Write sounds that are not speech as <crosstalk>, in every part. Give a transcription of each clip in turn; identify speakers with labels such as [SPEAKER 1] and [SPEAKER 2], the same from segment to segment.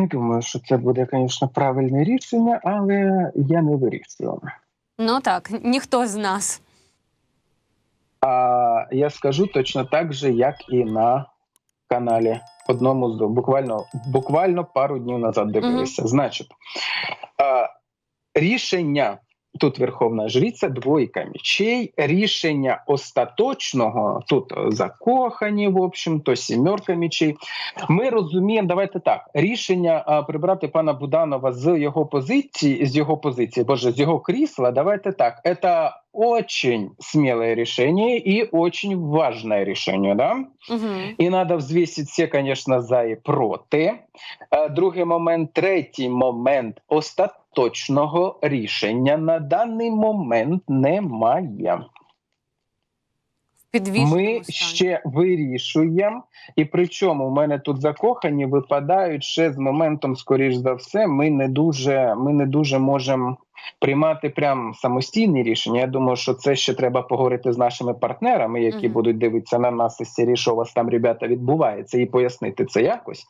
[SPEAKER 1] Не думаю, що це буде, звісно, правильне рішення, але я не вирішую.
[SPEAKER 2] Ну так, ніхто з нас.
[SPEAKER 1] А я скажу точно так же, як і на каналі. Одному з буквально буквально пару днів назад дивилися. Значить, а, рішення тут Верховна Жриця, двойка мечей, рішення остаточного тут закохані, в общем, то сімерка мечей. Ми розуміємо, давайте так. Рішення а, прибрати пана Буданова з його позиції, з його позиції, боже, з його крісла. Давайте так. Это очень смелое решение и очень важное решение, да?
[SPEAKER 2] Угу.
[SPEAKER 1] І треба взвісити все, конечно, за і проти. Е, Другий момент, третій момент остаточного рішення на даний момент немає. Ми ще вирішуємо, і причому в мене тут закохані випадають ще з моментом, скоріш за все, ми не дуже, ми не дуже можемо приймати прям самостійні рішення. Я думаю, що це ще треба поговорити з нашими партнерами, які
[SPEAKER 2] Мгм.
[SPEAKER 1] будуть дивитися на нас із серії, що у вас там, ребята, відбувається, і пояснити це якось.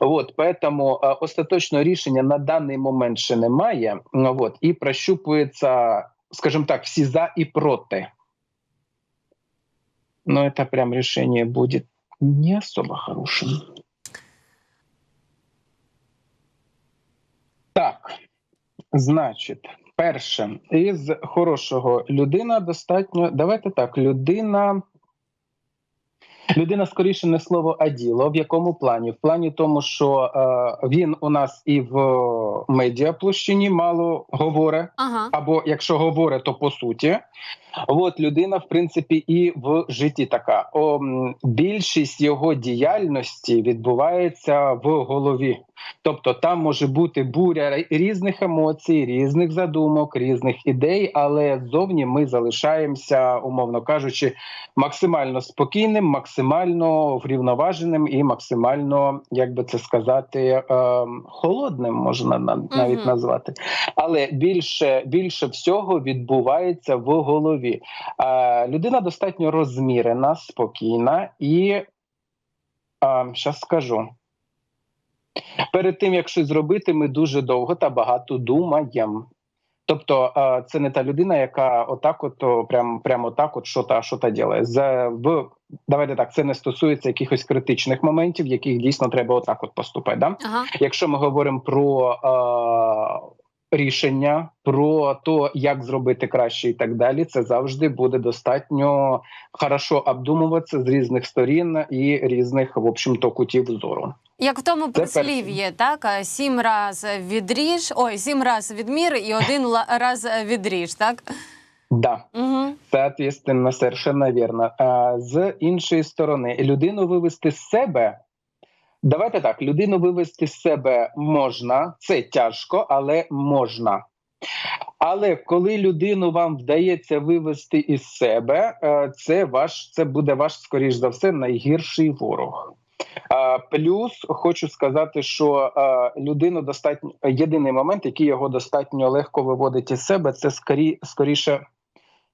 [SPEAKER 1] От поэтому е, остаточного рішення на даний момент ще немає. Ну, От і прощупується, скажімо так, всі за і проти. Но это прям решение будет не особо хорошим. Так, значить, перше, із хорошого людина достатньо. Давайте так, людина. Людина скоріше не слово, а діло. В якому плані? В плані тому, що е, він у нас і в медіаплощині мало говорить,
[SPEAKER 2] Ага.
[SPEAKER 1] або якщо говорить, то по суті. От людина, в принципі, і в житті така. О, більшість його діяльності відбувається в голові. Тобто там може бути буря різних емоцій, різних задумок, різних ідей, але ззовні ми залишаємося, умовно кажучи, максимально спокійним, максимально врівноваженим і максимально, як би це сказати, ем, холодним можна навіть назвати. Але більше, більше всього відбувається в голові. Е, людина достатньо розмірена, спокійна і зараз скажу. Перед тим, як щось зробити, ми дуже довго та багато думаємо. Тобто, е, це не та людина, яка отак, от прям, прямо так, от що та що та ділає. З в давайте так, це не стосується якихось критичних моментів, яких дійсно треба отак, от поступати. Да?
[SPEAKER 2] Ага.
[SPEAKER 1] Якщо ми говоримо про е, рішення, про то, як зробити краще, і так далі, це завжди буде достатньо хорошо обдумуватися з різних сторін і різних, в общем-то, кутів зору.
[SPEAKER 2] Як в тому прислів'ї, так? Сім раз відріж, ой, сім раз відмір і один раз відріж, так?
[SPEAKER 1] Да.
[SPEAKER 2] Угу.
[SPEAKER 1] Соответственно, совершенно верно. А, з іншої сторони, людину вивести з себе. Давайте так, людину вивести з себе можна, це тяжко, але можна. Але коли людину вам вдається вивести із себе, е, це ваш це буде ваш, скоріш за все, найгірший ворог. Плюс хочу сказати, що е, людину достатньо єдиний момент, який його достатньо легко виводить із себе, це скорі, скоріше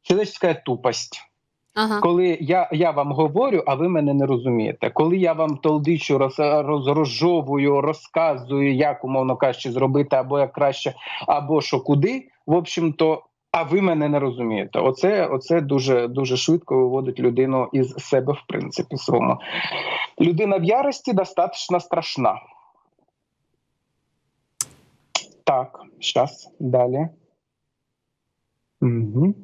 [SPEAKER 1] Человеческая тупость.
[SPEAKER 2] Ага.
[SPEAKER 1] Коли я, я вам говорю, а ви мене не розумієте. Коли я вам толдичу, роз, роз, розжовую, розказую, як умовно кажучи, зробити або як краще, або що куди, в общем-то, а ви мене не розумієте. Оце, оце дуже дуже швидко виводить людину із себе, в принципі, своєму. Людина в ярості достатньо страшна. Так, зараз, далі. Угу.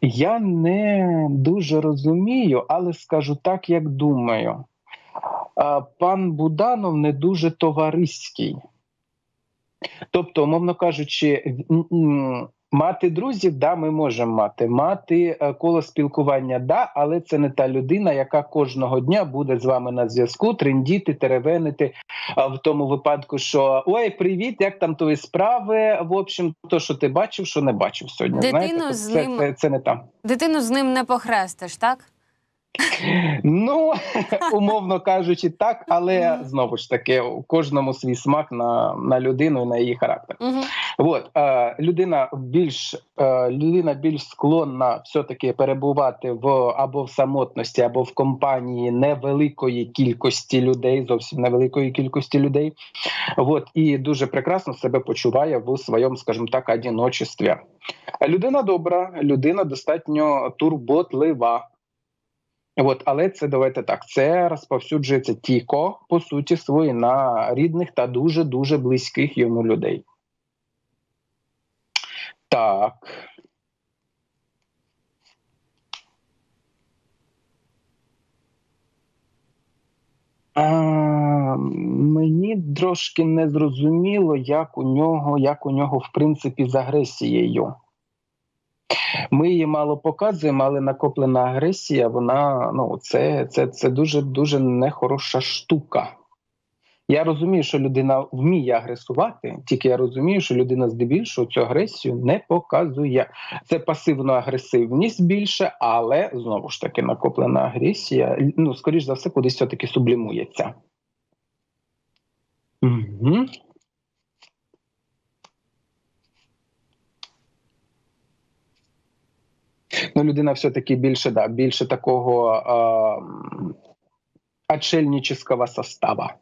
[SPEAKER 1] Я не дуже розумію, але скажу так, як думаю. Пан Буданов не дуже товариський. Тобто, умовно кажучи, мати друзів, да, ми можемо мати. Мати е, коло спілкування, да, але це не та людина, яка кожного дня буде з вами на зв'язку, трендіти, теревенити в тому випадку, що ой, привіт, як там твої справи? В общем, то, що ти бачив, що не бачив сьогодні.
[SPEAKER 2] Дитину
[SPEAKER 1] Знаєте,
[SPEAKER 2] з
[SPEAKER 1] це,
[SPEAKER 2] ним-
[SPEAKER 1] це, це не там.
[SPEAKER 2] Дитину з ним не похрестиш, так?
[SPEAKER 1] Ну, <laughs> умовно кажучи, так, але знову ж таки, у кожному свій смак на, на людину і на її характер.
[SPEAKER 2] Угу.
[SPEAKER 1] От е, людина більш е, людина більш склонна все-таки перебувати в або в самотності, або в компанії невеликої кількості людей, зовсім невеликої кількості людей. От і дуже прекрасно себе почуває в своєму, скажімо так, одиночестві. Людина добра, людина достатньо турботлива. От, але це давайте так. Це розповсюджується тільки по суті свої на рідних та дуже дуже близьких йому людей. Так. А, мені трошки не зрозуміло, як у нього, як у нього, в принципі, з агресією. Ми її мало показуємо, але накоплена агресія, вона ну, це, це, це дуже дуже нехороша штука. Я розумію, що людина вміє агресувати, тільки я розумію, що людина здебільшого цю агресію не показує. Це пасивна агресивність більше, але знову ж таки накоплена агресія, ну, скоріш за все, кудись все-таки сублімується. Угу. Ну, людина все-таки більше, да, більше такого е, отшельнического состава.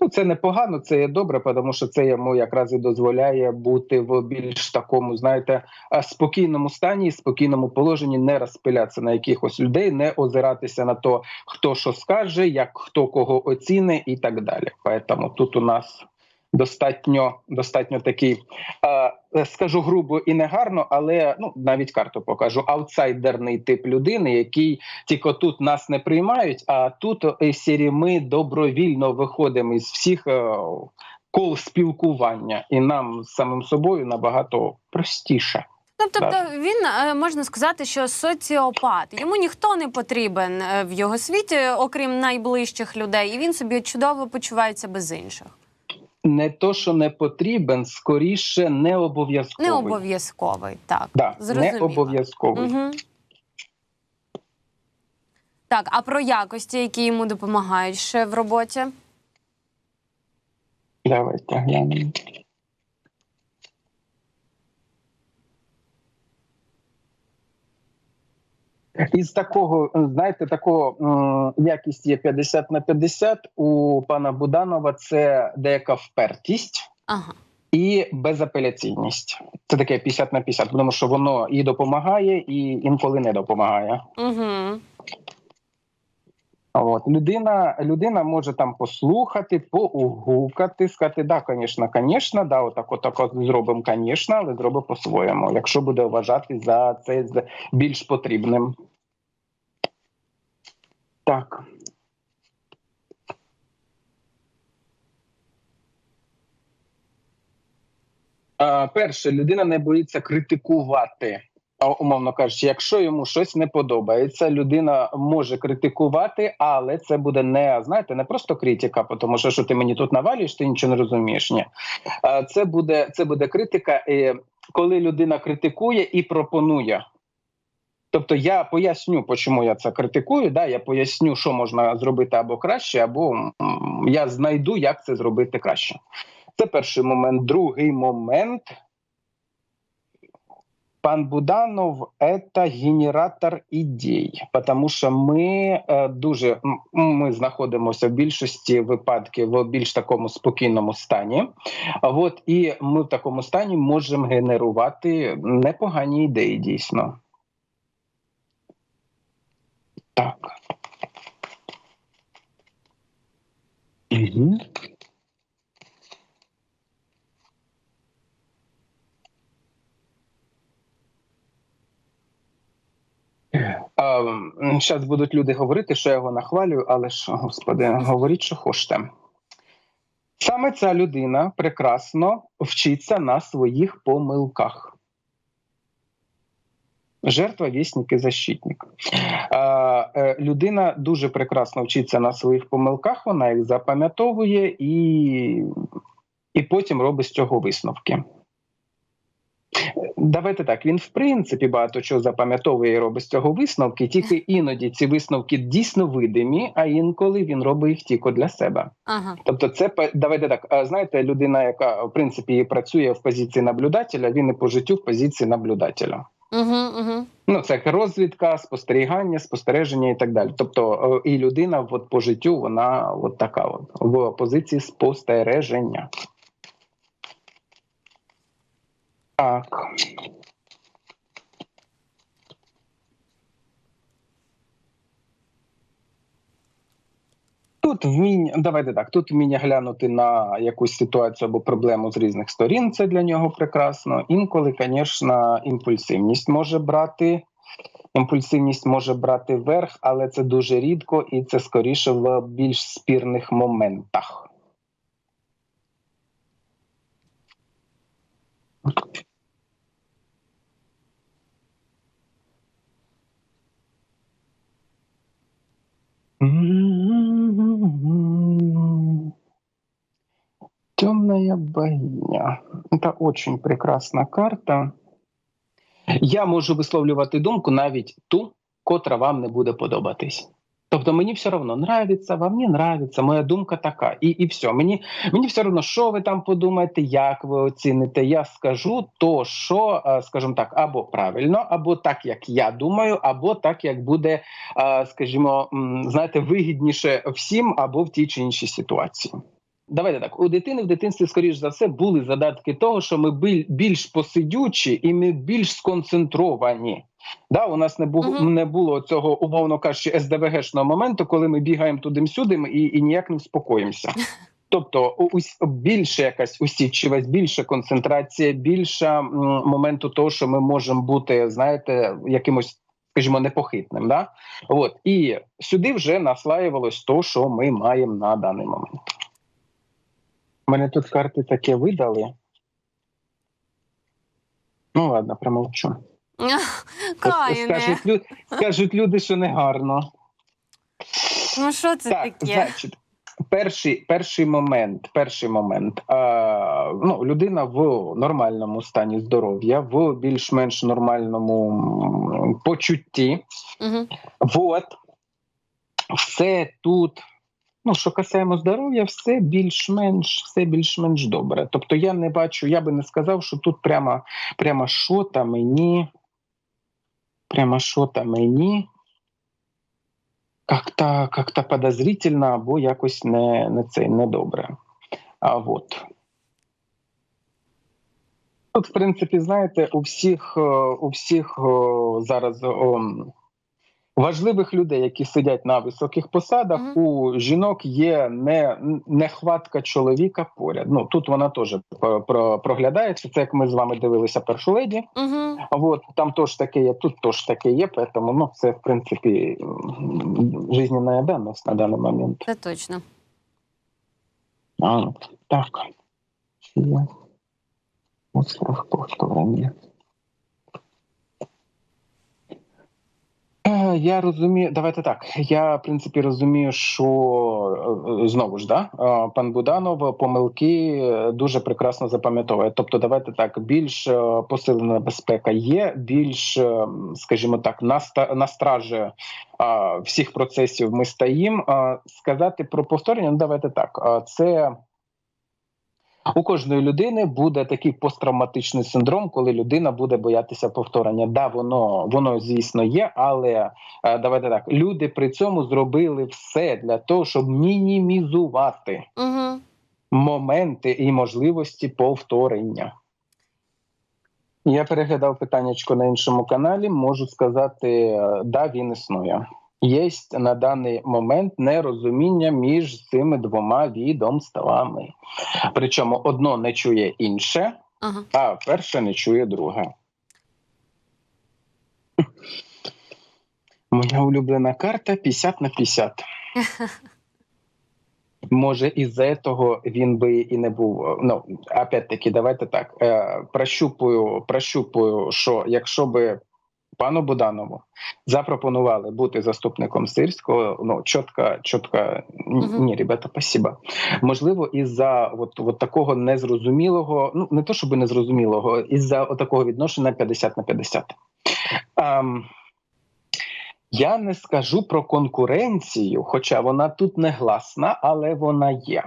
[SPEAKER 1] Ну, це непогано, це є добре, тому що це йому якраз і дозволяє бути в більш такому, знаєте, спокійному стані, спокійному положенні, не розпилятися на якихось людей, не озиратися на то, хто що скаже, як хто кого оціни, і так далі. Тому тут у нас достатньо достатньо такий, е, скажу грубо і негарно, але ну навіть карту покажу. Аутсайдерний тип людини, який тільки тут нас не приймають. А тут сірі ми добровільно виходимо із всіх е, кол спілкування, і нам самим собою набагато простіше.
[SPEAKER 2] Ну, тобто він е, можна сказати, що соціопат. Йому ніхто не потрібен е, в його світі, окрім найближчих людей, і він собі чудово почувається без інших.
[SPEAKER 1] Не то, що не потрібен, скоріше не обов'язковий.
[SPEAKER 2] Не обов'язковий, так.
[SPEAKER 1] Да, не
[SPEAKER 2] Зрозуміло.
[SPEAKER 1] обов'язковий.
[SPEAKER 2] Угу. Так, а про якості, які йому допомагають ще в роботі?
[SPEAKER 1] Давайте глянемо. Із такого, знаєте, такого якість є 50 на 50 у пана Буданова. Це деяка впертість
[SPEAKER 2] Ага.
[SPEAKER 1] і безапеляційність. Це таке 50 на 50, тому що воно і допомагає, і інколи не допомагає.
[SPEAKER 2] Угу.
[SPEAKER 1] От людина, людина може там послухати, поугукати, сказати, да, звісно, звісно, да, отак, отак, от зробимо, звісно, але зробимо по-своєму, якщо буде вважати за це більш потрібним. Так. Перше, людина не боїться критикувати. Умовно кажучи, якщо йому щось не подобається, людина може критикувати, але це буде не знаєте, не просто критика, тому що що ти мені тут навалюєш, ти нічого не розумієш. Ні, це буде це буде критика, коли людина критикує і пропонує. Тобто я поясню, чому я це критикую. Да, я поясню, що можна зробити або краще, або я знайду, як це зробити краще. Це перший момент. Другий момент. Пан Буданов это генератор ідей, тому що ми е, дуже ми знаходимося в більшості випадків в більш такому спокійному стані. От і ми в такому стані можемо генерувати непогані ідеї дійсно. Так. Угу. Зараз будуть люди говорити, що я його нахвалюю, але ж, господи, говоріть, що хочете. Саме ця людина прекрасно вчиться на своїх помилках. Жертва, вісник і защитник. Е, людина дуже прекрасно вчиться на своїх помилках, вона їх запам'ятовує і, і потім робить з цього висновки. Давайте так. Він в принципі багато чого запам'ятовує і робить з цього висновки. Тільки іноді ці висновки дійсно видимі, а інколи він робить їх тільки для себе.
[SPEAKER 2] Ага.
[SPEAKER 1] Тобто, це давайте так. Знаєте, людина, яка в принципі працює в позиції наблюдателя, він і по життю в позиції наблюдателя.
[SPEAKER 2] Угу, угу.
[SPEAKER 1] Ну це як розвідка, спостерігання, спостереження і так далі. Тобто, і людина от по життю вона от така, от в позиції спостереження. Так. Тут вміння, давайте так. Тут вміння глянути на якусь ситуацію або проблему з різних сторін. Це для нього прекрасно. Інколи, звісно, імпульсивність може брати. Імпульсивність може брати верх, але це дуже рідко і це скоріше в більш спірних моментах. Темная богиня. Это очень прекрасна карта. Я можу висловлювати думку навіть ту, котра вам не буде подобатись. Тобто мені все одно нравиться, вам не нравиться, моя думка така, і, і все. Мені, мені все одно, що ви там подумаєте, як ви оціните. Я скажу то, що, е, скажімо так, або правильно, або так, як я думаю, або так, як буде, е, скажімо, знаєте, вигідніше всім або в тій чи іншій ситуації. Давайте так. У дитини в дитинстві, скоріш за все, були задатки того, що ми більш посидючі і ми більш сконцентровані. Да, у нас не було
[SPEAKER 2] Мгм.
[SPEAKER 1] не було цього, умовно кажучи, СДВГшного моменту, коли ми бігаємо туди-сюди і, і ніяк не вспокоїмося. <laughs> Тобто, у- більше якась усідчивість, більша концентрація, більше моменту того, що ми можемо бути, знаєте, якимось, скажімо, непохитним. Да? От і сюди вже наслаювалось то, що ми маємо на даний момент. Мене тут карти таке видали. Ну, ладно, промовчу.
[SPEAKER 2] Каїне.
[SPEAKER 1] Скажуть, лю... Скажуть люди, що не гарно.
[SPEAKER 2] Ну що це
[SPEAKER 1] так,
[SPEAKER 2] таке?
[SPEAKER 1] значить, перший, перший момент, перший момент. А, ну, людина в нормальному стані здоров'я, в більш-менш нормальному почутті.
[SPEAKER 2] Угу.
[SPEAKER 1] Вот. Все тут. Ну, що касаємо здоров'я, все більш-менш, все більш-менш добре. Тобто я не бачу, я би не сказав, що тут прямо, прямо що там мені, прямо що там мені как-то, как-то подозрительно або якось не, не це недобре. А от. Тут, в принципі, знаєте, у всіх, е, у всіх зараз о, важливих людей, які сидять на високих посадах,
[SPEAKER 2] Мгм.
[SPEAKER 1] у жінок є не, нехватка чоловіка поряд. Ну тут вона теж про- про- проглядається. Це як ми з вами дивилися першу леді.
[SPEAKER 2] Угу.
[SPEAKER 1] Вот там теж таке є, тут теж таке є, поэтому ну це в принципі м, жизненная данность на даний момент.
[SPEAKER 2] Це точно.
[SPEAKER 1] А, от, так. Чи є? Остров повторення. Е, Я розумію, давайте так. Я в принципі розумію, що е, знову ж да е, пан Буданов помилки е, дуже прекрасно запам'ятовує. Тобто, давайте так, більш е, посилена безпека є, більш, е, скажімо так, на ста- на стражі е, всіх процесів ми стоїмо. Е, Сказати про повторення, ну давайте так. е, Це у кожної людини буде такий посттравматичний синдром, коли людина буде боятися повторення. Да, воно воно звісно є, але е, давайте так. Люди при цьому зробили все для того, щоб мінімізувати
[SPEAKER 2] Угу.
[SPEAKER 1] моменти і можливості повторення. Я переглядав питаннячко на іншому каналі. Можу сказати, е, да, він існує. Є на даний момент нерозуміння між цими двома відомствами. Причому одно не чує інше,
[SPEAKER 2] Ага.
[SPEAKER 1] а перше не чує друге. <laughs> Моя улюблена карта 50 на 50. <laughs> Може, із-за того він би і не був. Ну, опять-таки, давайте так. Е, прощупую, прощупую, що якщо би пану Буданову запропонували бути заступником сирського. Ну чітко, чітко ні, ребята, спасибо. Можливо, із-за от, от такого незрозумілого, ну не то щоб незрозумілого, із-за такого відношення 50 на 50. Ам, я не скажу про конкуренцію, хоча вона тут не гласна, але вона є.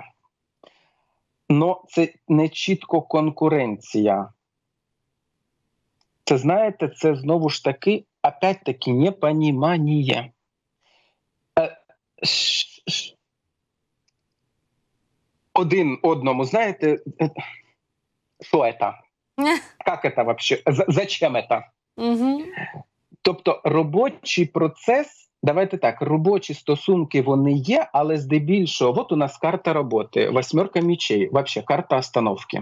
[SPEAKER 1] Но це не чітко конкуренція. Це знаєте, це знову ж таки, опять-таки, непонімання. Е, Один одному, знаєте, е, що це? <laughs> Як це вообще? Зачем це?
[SPEAKER 2] Угу.
[SPEAKER 1] Тобто робочий процес, давайте так, робочі стосунки вони є, але здебільшого, от у нас карта роботи, восьмерка мічей, вообще карта остановки.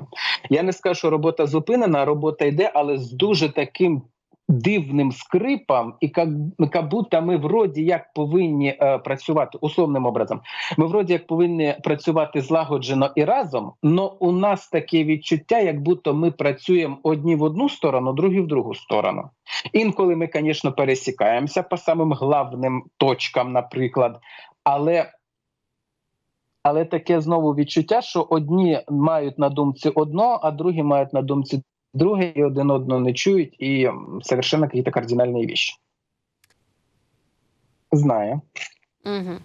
[SPEAKER 1] Я не скажу, що робота зупинена, робота йде, але з дуже таким. Дивним скрипом, і як будто ми вроді як повинні е, працювати условним образом. Ми вроді як повинні працювати злагоджено і разом, але у нас таке відчуття, як будто ми працюємо одні в одну сторону, другі в другу сторону. Інколи ми, звісно, пересікаємося по самим главним точкам, наприклад, але, але таке знову відчуття, що одні мають на думці одно, а другі мають на думці друге, і один одного не чують, і совершенно якісь кардинальні вещи. Знаю.
[SPEAKER 2] Угу.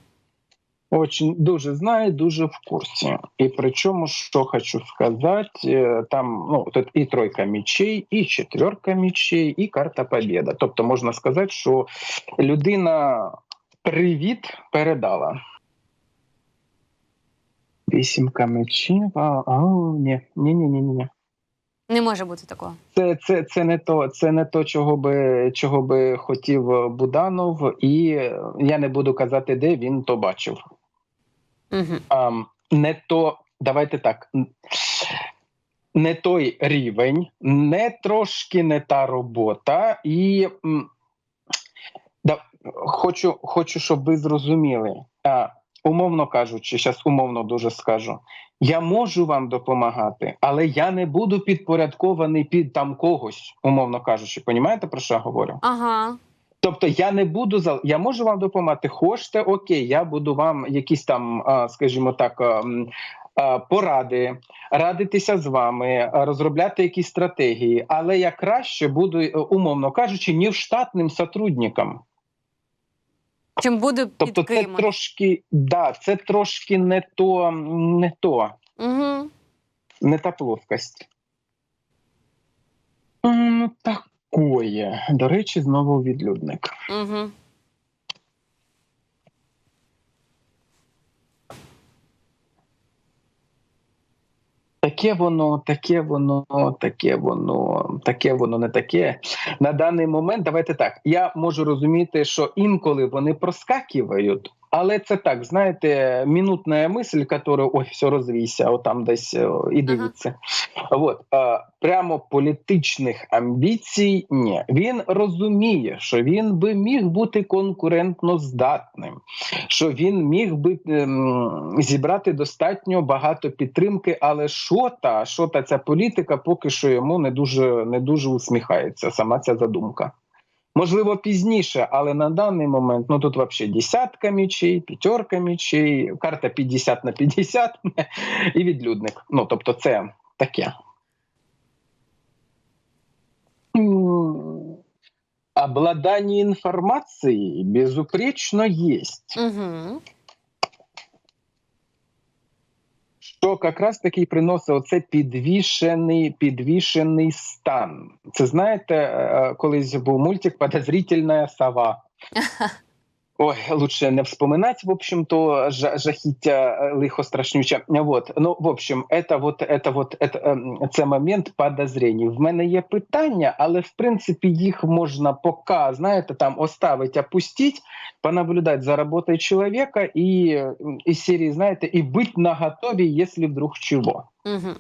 [SPEAKER 1] Очень дуже знаю, дуже в курсі. І причому, що хочу сказати, е, там ну тут і тройка мечей, і четверка мечей, і карта Побєда. Тобто можна сказати, що людина привіт передала. Вісімка мечів. А, а ні, ні, ні, ні, ні.
[SPEAKER 2] Не може бути такого.
[SPEAKER 1] Це, це, це не то, це не то, чого би чого би хотів Буданов, і я не буду казати, де він то бачив.
[SPEAKER 2] Угу.
[SPEAKER 1] Ам, не то, давайте так. Не той рівень, не трошки не та робота, і да, хочу, хочу, щоб ви зрозуміли. А, умовно кажучи, зараз умовно дуже скажу. Я можу вам допомагати, але я не буду підпорядкований під там когось, умовно кажучи. Понімаєте, про що я говорю?
[SPEAKER 2] Ага.
[SPEAKER 1] Тобто я не буду за я можу вам допомагати. Хочете, окей, я буду вам якісь там, скажімо так, поради, радитися з вами, розробляти якісь стратегії, але я краще буду, е, умовно кажучи, не штатним сотрудником.
[SPEAKER 2] Чим буде під
[SPEAKER 1] Тобто, це трошки, да, це трошки не то, не то,
[SPEAKER 2] Угу.
[SPEAKER 1] не та плоскость. Ну, такое. До речі, знову відлюдник.
[SPEAKER 2] Угу.
[SPEAKER 1] Таке воно, таке воно, таке воно, таке воно не таке. На даний момент давайте так. Я можу розуміти, що інколи вони проскакивають, але це так, знаєте, минутна мисль, яка ой, все розвійся, отам десь е, і дивіться. От е, прямо політичних амбіцій ні. Він розуміє, що він би міг бути конкурентно здатним, що він міг би ем, зібрати достатньо багато підтримки, але що та, що та ця політика поки що йому не дуже не дуже усміхається. Сама ця задумка. Можливо, пізніше, але на даний момент ну тут взагалі десятка мічей, п'ятерка мічей, карта 50 на 50 <laughs> і відлюдник. Ну тобто, це таке. Обладання информацией безупречно есть.
[SPEAKER 2] Угу.
[SPEAKER 1] Що якраз таки приносить оце підвішений, підвішений стан. Це знаєте, е, колись був мультик Подозрительна сова. <laughs> Ой, лучше не вспоминать, в общем-то, жа- жахіття е, лихо страшнюче. Вот. Ну, в общем, это вот, это вот, это, ем, це момент подозрень. В мене є питання, але в принципі їх можна поки, знаєте, там оставить, опустить, понаблюдать за работой человека и м, из серии, знаете, и быть наготове, если вдруг чего.
[SPEAKER 2] Угу.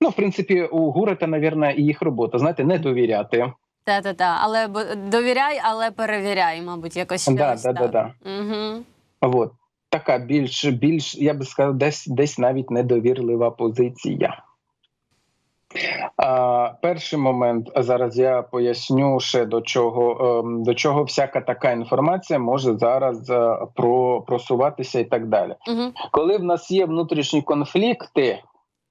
[SPEAKER 1] Ну, в принципі, у Гурета, наверное, і їх робота, знаєте, не довіряти.
[SPEAKER 2] Та-та-та. Але довіряй, але перевіряй, мабуть, якось ще
[SPEAKER 1] Да, да, да, да.
[SPEAKER 2] Угу.
[SPEAKER 1] Вот. Така більш, більш, я би сказав, десь, десь навіть недовірлива позиція. А, перший момент зараз я поясню ще до чого ем, до чого всяка така інформація може зараз е, про просуватися і так далі.
[SPEAKER 2] Угу.
[SPEAKER 1] Коли в нас є внутрішні конфлікти,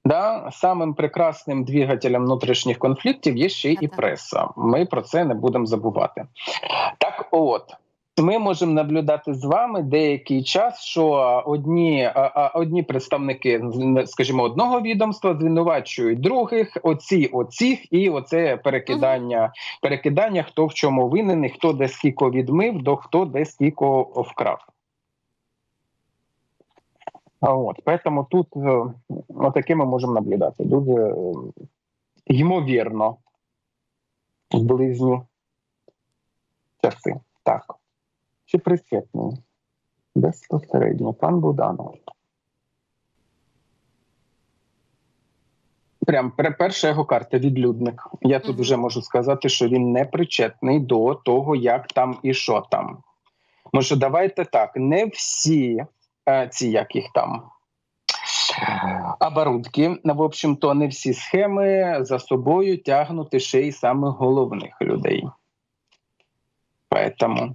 [SPEAKER 1] да, самим прекрасним двигателем внутрішніх конфліктів є ще і преса. Ми про це не будемо забувати. Так, от. Ми можемо наблюдати з вами деякий час, що одні, а, одні представники, скажімо, одного відомства звинувачують других, оці оцих, і оце перекидання, перекидання, хто в чому винен, і хто де скільки відмив, до хто де скільки вкрав. От, поэтому тут е, отаке ми можемо наблюдати. Дуже е, ймовірно в близні часи. Так. Чи присвятний? Безпосередньо, пан Буданов. Прям перша його карта відлюдник. Я тут вже можу сказати, що він не причетний до того, як там і що там. Може, давайте так, не всі ці як їх там. Оборудки, в общем-то, не всі схеми за собою тягнути ще й самих головних людей. Поэтому,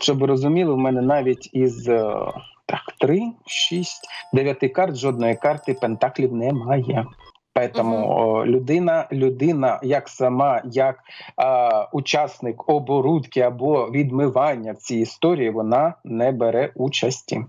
[SPEAKER 1] щоб ви розуміли, в мене навіть із е, так, 3, 6, 9 карт жодної карти пентаклів немає. Поэтому о, людина, людина, як сама, як а, учасник оборудки або відмивання в цій історії, вона не бере участі.